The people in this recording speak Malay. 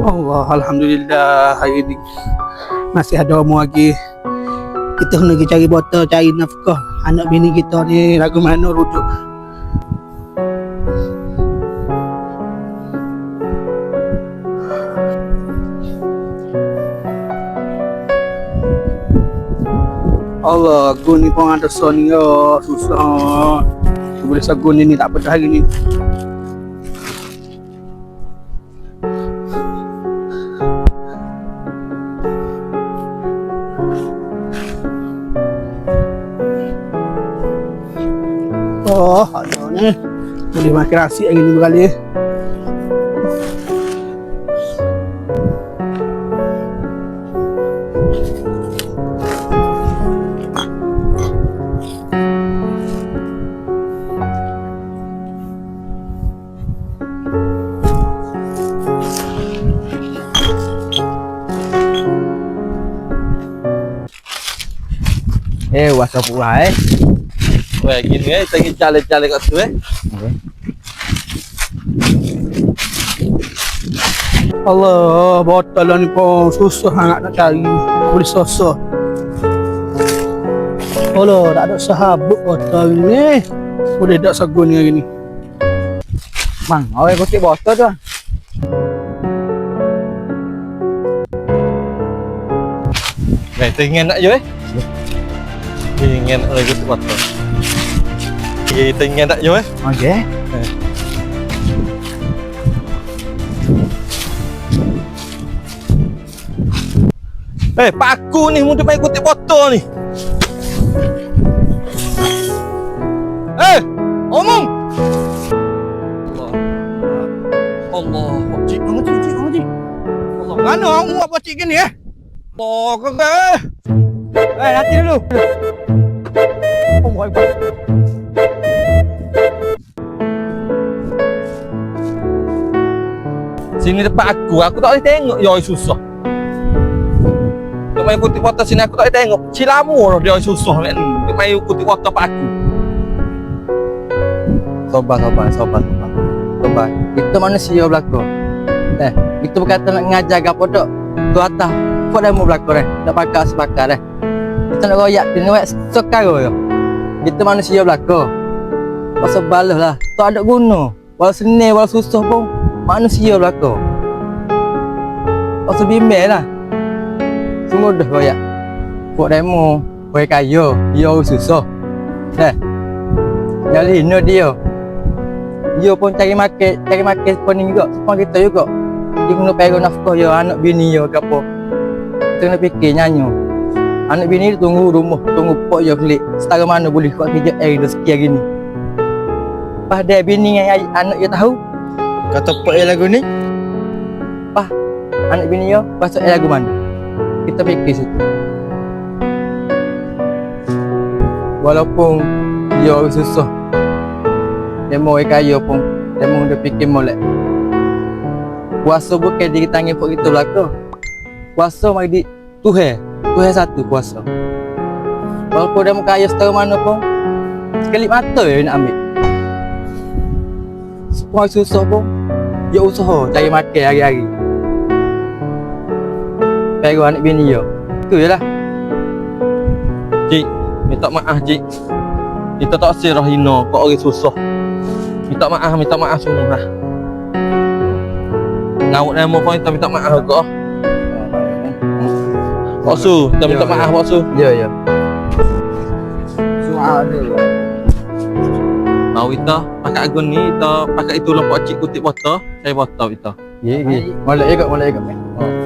Allah, Alhamdulillah hari ni masih ada umur lagi. Kita kena pergi cari botol, cari nafkah. Anak bini kita ni lagu mana rujuk. Allah, aku ni pun ada son ya, susah. Boleh sagun ni tak apa hari ni. Oh, ada ni. Boleh makan nasi hari ni berkali. Eh, wasa pula eh. Weh, gini eh, tengok jalan-jalan kat tu eh. Allah, botol ni pun susah sangat nak cari. Boleh susah. Allah, tak ada sahabat botol ni. Boleh tak sagun ni hari ni. Mang, awak kutip botol tu. ah. Weh, tengok nak je eh. Nak lagi tu botol. Eh, tengok nak je eh. Okey. Eh, pak aku ni mudah main kutip botol ni. Eh, omong. Allah. Allah. Cik, kamu cik, cik, kamu cik. Allah, mana kamu buat pocik gini eh? Allah, kagak eh. Eh, nanti dulu. Allah, Akbar. Sini depan aku, aku tak boleh tengok Yoi susah Dia main kutip water sini aku tak boleh tengok Cilamu lah dia susah kan Dia main kutip water pak aku sabar, sabar, sabar. Sabar. Kita manusia berlaku. Eh, kita berkata nak ngajar apa tu? Tu atas. Kau dah mau berlaku eh. Tak pakar sepakar eh. Kita nak royak dia ni wek sekar yo. Kita manusia berlaku. Pasal balah lah. Tak ada guna. Walau seni, walau susah pun manusia berlaku. Pasal bimbel lah. Semua dah royak. Kau demo, kau kaya, dia susah. Eh, Jangan hina dia. Dia pun cari makan, cari makan pun ni juga. Semua kita juga. Dia kena pegang nafkah dia, anak bini dia ke apa. Kena fikir nyanyi. Anak bini tunggu rumah, tunggu pok dia kelik. Setara mana boleh buat kerja air rezeki hari ni. Pas dia bini yang anak dia tahu, Kata pak yang lagu ni anak bini dia pasal air lagu mana. Kita fikir situ. Walaupun dia orang susah. Dia mau kaya pun. Dia mau dia fikir molek. Puasa bukan diri tangan pun kita belaka. Puasa mari di Tuhan. Tuhan satu puasa. Walaupun dia kaya setara mana pun. Sekali mata dia nak ambil. Semua susah pun. Dia usaha cari makan hari-hari. Pegang anak bini dia. Itu je lah. Cik, minta maaf cik Kita tak sirah hina kau orang susah Minta maaf, minta maaf semua lah Ngawut nama kau kita minta maaf kau Pak Su, kita minta Ya, maaf ya. Pak Su Ya, ya. Soal dia. Mau kita pakai agun ni, kita pakai itu lah pak cik kutip botol Saya botol kita Ya, ya. Molek juga, molek juga. Oh.